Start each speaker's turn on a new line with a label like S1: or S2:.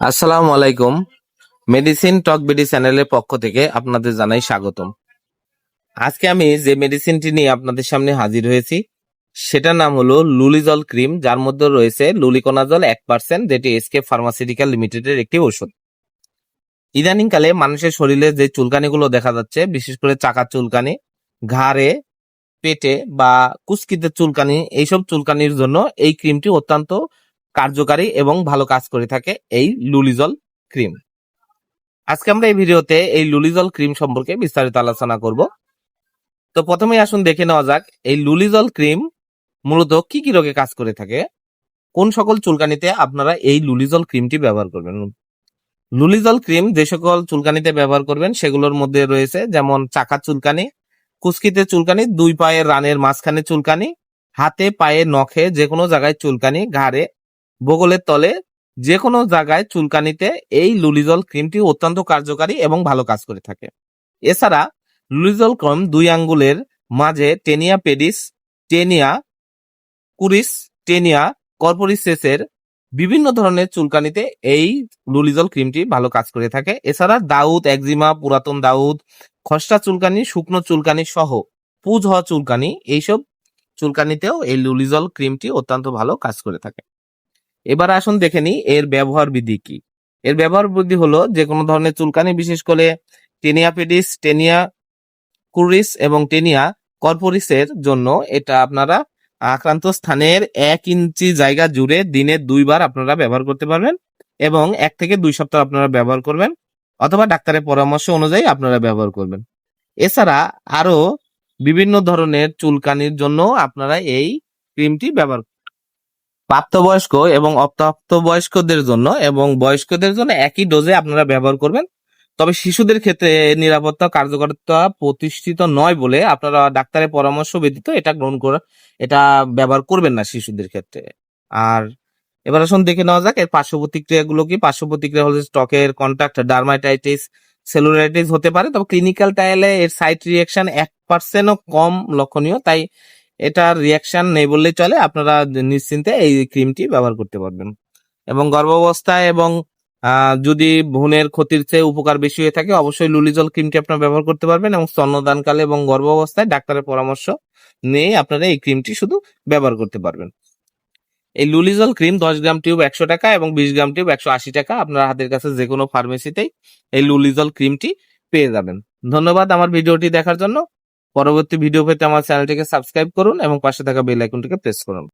S1: আসসালামু আলাইকুম। মেডিসিন টক বিডি চ্যানেলের পক্ষ থেকে আপনাদের জানাই স্বাগতম। আজকে আমি যে মেডিসিনটি নিয়ে আপনাদের সামনে হাজির হয়েছি, সেটার নাম হলো লুলিজল ক্রিম, যার মধ্যে রয়েছে লুলিকোনাজল এক পার্সেন্ট যেটি এসকে ফার্মাসিউটিক্যাল লিমিটেডের একটি ওষুধ ইদানিংকালে মানুষের শরীরে যে চুলকানিগুলো দেখা যাচ্ছে, বিশেষ করে চাকার চুলকানি, ঘাড়ে, পেটে বা কুস্কিতে চুলকানি, এইসব চুলকানির জন্য এই ক্রিমটি অত্যন্ত কার্যকারী এবং ভালো কাজ করে থাকে এই লুলিজল ক্রিম। আজকে আমরা এই ভিডিওতে এই লুলিজল ক্রিম সম্পর্কে বিস্তারিত আলোচনা করব। তো প্রথমেই আসুন দেখে নেওয়া যাক, এই লুলিজল ক্রিম মূলত কি কি রোগে কাজ করে থাকে? কোন সকল চুলকানিতে আপনারা এই লুলিজল ক্রিমটি ব্যবহার করবেন? লুলিজল ক্রিম যে সকল চুলকানিতে ব্যবহার করবেন, সেগুলোর মধ্যে রয়েছে যেমন চাকা চুলকানি কুস্কিতে চুলকানি, দুই পায়ের রানের মাঝখানে চুলকানি, হাতে, পায়ে, নখে যে কোনো জায়গায় চুলকানি, ঘাড়ে বগলের তলে যে কোনো জায়গায় চুলকানিতে এই লুলিজল ক্রিমটি অত্যন্ত কার্যকারী এবং ভালো কাজ করে থাকে। এছাড়া লুলিজল ক্রিম দুই আঙ্গুলের মাঝে tinea pedis, tinea cruris, tinea কর্পোরিসেসের বিভিন্ন ধরনের চুলকানিতে এই লুলিজল ক্রিমটি ভালো কাজ করে থাকে। এছাড়া দাউদ, একজিমা, পুরাতন দাউদ, খসড়া চুলকানি, শুকনো চুলকানি সহ পুজ হওয়া চুলকানি, এইসব চুলকানিতেও এই লুলিজল ক্রিমটি অত্যন্ত ভালো কাজ করে থাকে। এবার আসুন দেখে নিই এর ব্যবহার বিধি কি। এর ব্যবহার বিধি হলো যে কোনো ধরনের চুলকানি বিশেষ করে টেনিয়া পেডিস টেনিয়া কুরিস এবং টেনিয়া কর্পোরিসের জন্য এটা আপনারা আক্রান্ত স্থানের এক ইঞ্চি জায়গা জুড়ে দিনে দুইবার আপনারা ব্যবহার করতে পারবেন এবং এক থেকে দুই সপ্তাহ আপনারা ব্যবহার করবেন অথবা ডাক্তারের পরামর্শ অনুযায়ী আপনারা ব্যবহার করবেন। এছাড়া আরও বিভিন্ন ধরনের চুলকানির জন্য আপনারা এই ক্রিমটি ব্যবহার প্রাপ্তবয়স্ক এবং অপ্রাপ্তবয়স্কদের জন্য এবং বয়স্কদের জন্য একই ডোজে আপনারা ব্যবহার করবেন। তবে শিশুদের ক্ষেত্রে নিরাপত্তা কার্যকরতা প্রতিষ্ঠিত নয় বলে আপনারা ডাক্তারের পরামর্শ ব্যতীত এটা গ্রহণ করে, এটা ব্যবহার করবেন না শিশুদের ক্ষেত্রে। আর এবার আসুন দেখে নেওয়া যাক, এর পার্শ্ব প্রতিক্রিয়াগুলো কি? পার্শ্ব প্রতিক্রিয়া হলো স্টকের কন্ট্যাক্ট ডার্মাটাইটিস সেলুলাইটিস হতে পারে, তবে ক্লিনিক্যাল ট্রায়ালে এর সাইট রিয়াকশন এক পার্সেন্টও কম লক্ষণীয়। তাই এটার রিয়াকশন নেই বললেই চলে। আপনারা নিশ্চিন্তে এই ক্রিমটি ব্যবহার করতে পারবেন। এবং গর্ভাবস্থায় এবং যদি ভ্রূণের ক্ষতির চেয়ে উপকার বেশি হয়ে থাকে, অবশ্যই লুলিজল ক্রিমটি আপনারা ব্যবহার করতে পারবেন এবং স্তন্যদানকালে এবং গর্ভাবস্থায় ডাক্তারের পরামর্শ নিয়ে আপনারা এই ক্রিমটি শুধু ব্যবহার করতে পারবেন। এই লুলিজল ক্রিম দশ গ্রাম টিউব একশো টাকা এবং বিশ গ্রাম টিউব একশো আশি টাকা আপনার হাতের কাছে যে কোনো ফার্মেসিতেই এই লুলিজল ক্রিমটি পেয়ে যাবেন। ধন্যবাদ আমার ভিডিওটি দেখার জন্য। পরবর্তী ভিডিও পেতে আমার চ্যানেলটিকে সাবস্ক্রাইব করুন এবং পাশে থাকা বেল আইকনটিকে প্রেস করুন।